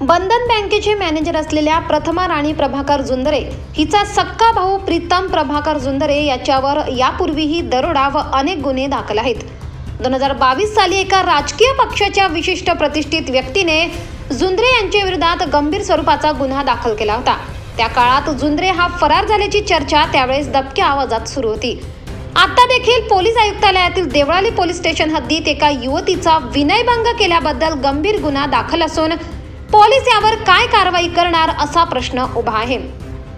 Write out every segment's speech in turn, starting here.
बंधन बँकेचे मॅनेजर असलेल्या प्रथमा राणी प्रभाकर जुंदरे हिचा सक्का भाऊ प्रीतम प्रभाकर जुंदरे याच्यावर यापूर्वीही दरोडा व अनेक गुन्हे दाखल आहेत. दोन हजार बावीस साली एका राजकीय पक्षाच्या विशिष्ट प्रतिष्ठित व्यक्तीने जुंदरे यांच्या विरोधात गंभीर स्वरूपाचा गुन्हा दाखल केला होता. त्या काळात जुंदरे हा फरार झाल्याची चर्चा त्यावेळेस दबक्या आवाजात सुरू होती. आता देखील पोलीस आयुक्तालयातील देवळाली पोलीस स्टेशन हद्दीत एका युवतीचा विनयभंग केल्याबद्दल गंभीर गुन्हा दाखल असून पोलीस यावर काय कारवाई करणार असा प्रश्न उभा आहे.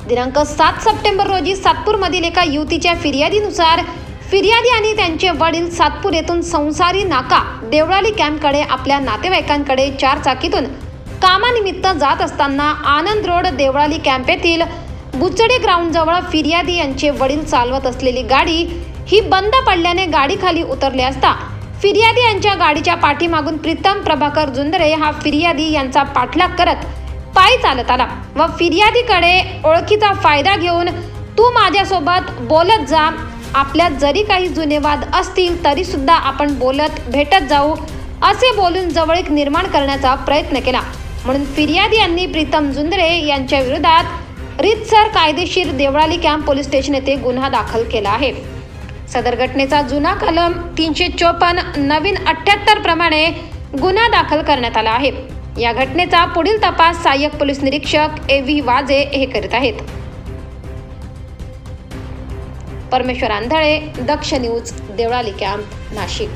दिनांक सात सप्टेंबर रोजी सातपूरमधील एका युवतीच्या फिर्यादीनुसार फिर्यादी आणि त्यांचे वडील सातपूर येथून संसारी नाका देवळाली कॅम्पकडे आपल्या नातेवाईकांकडे चार चाकीतून कामानिमित्त जात असताना आनंद रोड देवळाली कॅम्प येथील बुचडे ग्राउंडजवळ फिर्यादी यांचे वडील चालवत असलेली गाडी ही बंद पडल्याने गाडीखाली उतरले उतरली असता फिर्यादी यांच्या गाडीच्या पाठीमागून प्रीतम प्रभाकर जुंदरे हा फिर्यादी यांचा पाठलाग करत पायी चालत आला व फिर्यादीकडे ओळखीचा फायदा घेऊन तू माझ्यासोबत बोलत जा. आपल्यात जरी काही जुने वाद असतील तरी सुद्धा आपण बोलत भेटत जाऊ असे बोलून जवळीक निर्माण करण्याचा प्रयत्न केला. म्हणून फिर्यादी यांनी प्रीतम जुंदरे यांच्या विरोधात रीतसर कायदेशीर देवळाली कॅम्प पोलीस स्टेशन येथे गुन्हा दाखल केला आहे. सदर घटनेचा जुना कलम तीनशे चोपन्न नवीन अठ्याहत्तर प्रमाणे गुन्हा दाखल करण्यात आला आहे. या घटनेचा पुढील तपास सहाय्यक पोलीस निरीक्षक ए व्ही वाजे हे करीत आहेत. Parmeshwar Andhale Daksh news Deolali camp Nashik.